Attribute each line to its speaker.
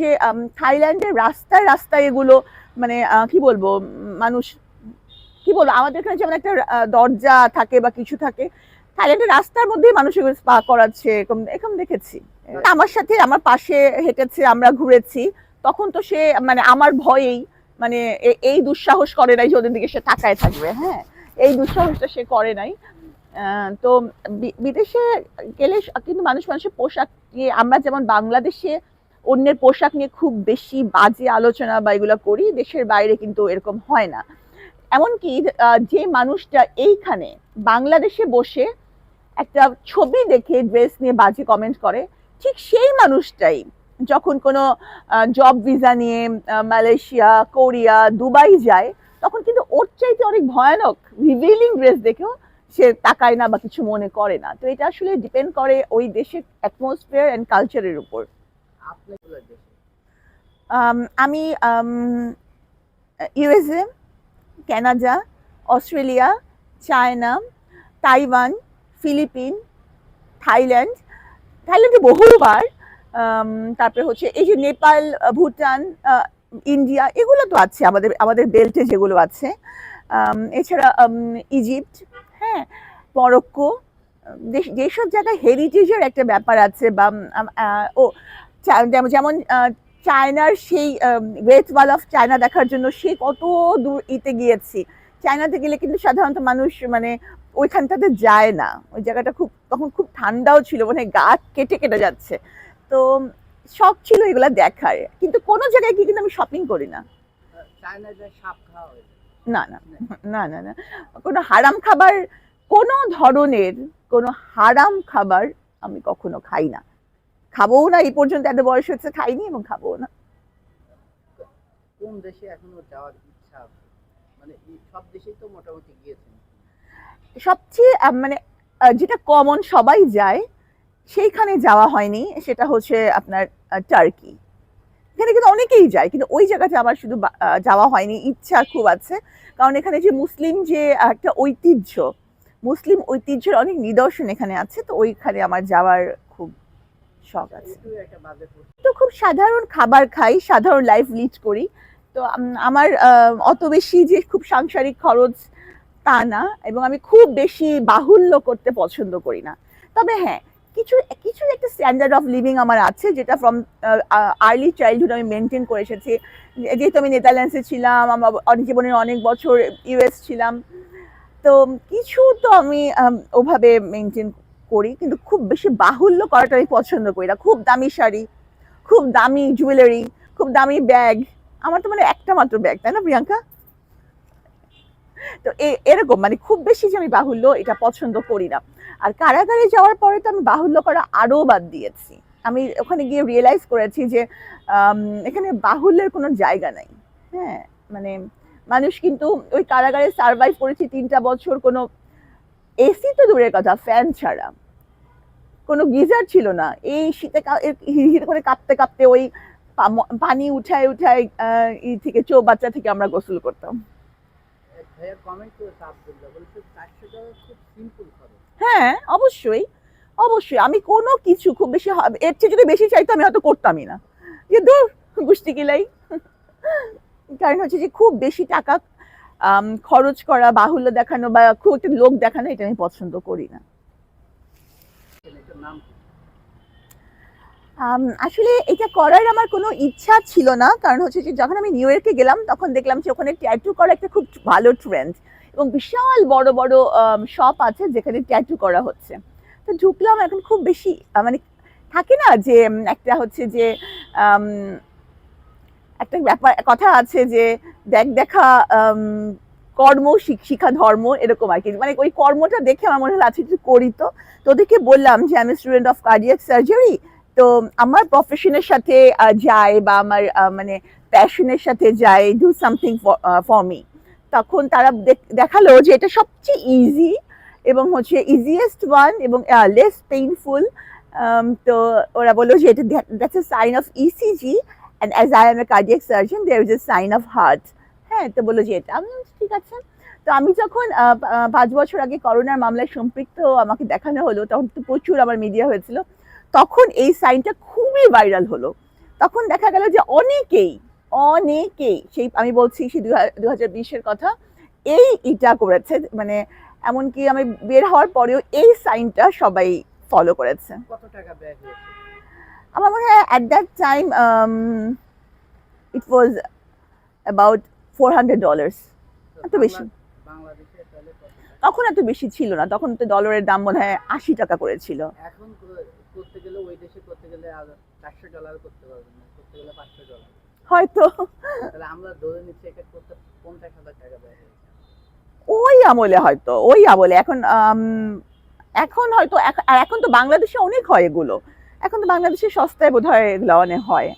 Speaker 1: যে থাইল্যান্ডের রাস্তায় রাস্তায় এগুলো মানে কি বলব, মানুষ, কি বলব, আমাদের এখানে যেমন একটা দরজা থাকে বা কিছু থাকে, থাইল্যান্ডের রাস্তার মধ্যেই মানুষ এগুলো স্পা করাচ্ছে, এরকম এরকম দেখেছি। আমার সাথে আমার পাশে হেঁটেছে, আমরা ঘুরেছি, তখন তো সে মানে আমার ভয়েই মানে এই দুঃসাহস করে নাই যে ওদের দিকে সে তাকায় থাকবে হ্যাঁ? এই দুঃসাহসটা সে করে নাই। তো বিদেশে গেলে, কিন্তু মানুষ মানুষের পোশাক আমরা যেমন বাংলাদেশে অন্যের পোশাক নিয়ে খুব বেশি বাজে আলোচনা বা এগুলো করি, দেশের বাইরে কিন্তু এরকম হয় না। এমনকি যে মানুষটা এইখানে বাংলাদেশে বসে একটা ছবি দেখে ড্রেস নিয়ে বাজে কমেন্ট করে, ঠিক সেই মানুষটাই যখন কোনো জব ভিসা নিয়ে মালয়েশিয়া, কোরিয়া, দুবাই যায়, তখন কিন্তু ওর চাইতে অনেক ভয়ানক রিভিলিং ড্রেস দেখেও সে তাকায় না বা কিছু মনে করে না। তো এটা আসলে ডিপেন্ড করে ওই দেশের অ্যাটমসফিয়ার অ্যান্ড কালচারের উপর। আম, আমি USA Canada Australia China Taiwan Philippine Thailand থাইল্যান্ডে বহুবার তারপরে হচ্ছে এই যে নেপাল ভুটান ইন্ডিয়া এগুলো তো আছে আমাদের আমাদের বেল্টে যেগুলো আছে। এছাড়া ইজিপ্ট হ্যাঁ মরক্কো যেসব জায়গায় হেরিটেজের একটা ব্যাপার আছে বা ও যেমন- যেমন চায়নার সেই গ্রেট ওয়াল অফ চায়না দেখার জন্য সে কত দূর ইতে গিয়েছি। চায়নাতে গেলে কিন্তু সাধারণত মানুষ মানে ওইখানটাতে যায় না। ওই জায়গাটা খুব তখন খুব ঠান্ডাও ছিল মানে গা কেটে কেটে যাচ্ছে। তো শখ ছিল এগুলা দেখার। কিন্তু কোনো জায়গায় গিয়ে কিন্তু আমি শপিং করি না। না না না না না। কোনো হারাম খাবার কোনো ধরনের কোনো হারাম খাবার আমি কখনো খাই না। খাবোও না এই পর্যন্ত এত বয়স হচ্ছে খাইনি এবং খাবোও না।
Speaker 2: কোন দেশে এখনও যাওয়ার ইচ্ছা মানে সব দেশেই তো মোটামুটি গিয়েছেন।
Speaker 1: সবচেয়ে মানে যেটা কমন সবাই যায় সেইখানে যাওয়া হয়নি সেটা হচ্ছে আপনার টার্কি এখানে কিন্তু অনেকেই যায় কিন্তু ওই জায়গাতে আমার শুধু যাওয়া হয়নি ইচ্ছা খুব আছে। কারণ এখানে যে মুসলিম যে একটা ঐতিহ্য মুসলিম ঐতিহ্যের অনেক নিদর্শন এখানে আছে তো ওইখানে আমার যাওয়ার শখ আছে। তো খুব সাধারণ খাবার খাই, সাধারণ লাইফ লিড করি। তো আমার অত বেশি যে খুব সাংসারিক খরচ তা না এবং আমি খুব বেশি বাহুল্য করতে পছন্দ করি না। তবে হ্যাঁ কিছু কিছু একটা স্ট্যান্ডার্ড অফ লিভিং আমার আছে যেটা ফ্রম আর্লি চাইল্ডহুড আমি মেনটেন করে এসেছি। যেহেতু আমি নেদারল্যান্ডসে ছিলাম, আমার অনেক জীবনের অনেক বছর ইউএস ছিলাম। তো, কিছু তো আমি ওভাবে মেনটেন করি, কিন্তু খুব বেশি বাহুল্য করাটা আমি পছন্দ করি না। খুব দামি শাড়ি, খুব দামি জুয়েলারি খুব দামি ব্যাগ আমার তো মানে একটা মাত্র ব্যাগ তাই না প্রিয়াঙ্কা? তো এরকম মানে খুব বেশি যে আমি বাহুল্য এটা পছন্দ করি না। আর কারাগারে যাওয়ার পরে তো আমি বাহুল্য করা আরও বাদ দিয়েছি। আমি ওখানে গিয়ে রিয়েলাইজ করেছি যে এখানে বাহুল্যের কোনো জায়গা নাই। হ্যাঁ মানে মানুষ কিন্তু ওই কারাগারে সার্ভাইভ করেছি তিনটা বছর কোনো এসি তো দূরের কথা ফ্যান ছাড়া। কোনো গিজার ছিল না। এই শীতে হিড় করে কাঁপতে কাঁপতে ওই পানি উঠায় উঠায় ই থেকে চৌ বাচ্চা থেকে আমরা গোসল করতাম। হ্যাঁ অবশ্যই। অবশ্যই। আমি কোনো কিছু খুব বেশি হবে- এর চেয়ে যদি বেশি চাইতো আমি হয়তো করতামই না। যে দূর গুষ্টি কিলাই। কারণ হচ্ছে যে খুব বেশি টাকা খরচ করা, বাহুল্য দেখানো বা খুব একটা লোক দেখানো, এটা আমি পছন্দ করি না। আসলে এটা করার আমার কোনো ইচ্ছা ছিল না, কারণ হচ্ছে যে যখন আমি নিউ ইয়র্কে গেলাম, তখন দেখলাম যে ওখানে ট্যাটু করা একটা খুব ভালো ট্রেন্ড এবং বিশাল বড় বড় শপ আছে যেখানে ট্যাটু করা হচ্ছে। তো ঢুকলাম, এখন খুব বেশি মানে থাকে না যে একটা হচ্ছে যে একটা ব্যাপার, কথা আছে যে দেখ দেখা কর্ম শিক- শিখা ধর্ম এরকম আর কি। মানে ওই কর্মটা দেখে আমার মনে হলো আচ্ছা একটু করি তো। তো ওদেরকে বললাম যে, আমি স্টুডেন্ট অফ কার্ডিয়াক সার্জারি তো আমার প্রফেশনের সাথে যায় বা আমার মানে প্যাশনের সাথে যায় ডু সামথিং ফর মি তখন তারা দেখ- দেখাল যে এটা সবচেয়ে ইজি এবং হচ্ছে ইজিয়েস্ট ওয়ান এবং লেস পেইনফুল তো ওরা বলল যে এটা that's a sign of ECG and as I am a cardiac surgeon there is a sign of heart হ্যাঁ তো বলল যে এটা আমি ঠিক আছে। তো আমি যখন পাঁচ বছর আগে করোনার মামলায় সম্পৃক্ত আমাকে দেখানো হলো, তখন তো প্রচুর আমার মিডিয়া হয়েছিল, তখন এই সাইনটা খুবই ভাইরাল হলো। তখন দেখা গেল যে অনেকেই অনেকেই, সেই আমি বলছি সেই দু হাজার বিশের কথা, এই ইটা করেছে মানে এমনকি আমি বের হওয়ার পরেও এই সাইনটা সবাই ফলো করেছে।
Speaker 2: কত টাকা
Speaker 1: আমার মনে হয় at that time it was about four hundred dollars এত বেশি? তখন এত বেশি ছিল না। তখন তো ডলারের দাম মনে হয় আশি টাকা করেছিল
Speaker 2: এখন করতে গেলে ওই দেশে করতে গেলে চারশো ডলার করতে পারবেন না। করতে গেলে পাঁচশো ডলার
Speaker 1: হয়তো।
Speaker 2: তাহলে আমরা ধরে নিচ্ছি এটা করতে পঞ্চাশ হাজার টাকা ব্যয়
Speaker 1: ওই আমলে হয়তো ওই আমলে। এখন এখন হয়তো এখন তো বাংলাদেশে অনেক হয় এগুলো। এখন তো বাংলাদেশে সস্তায় বোধ হয় হয়।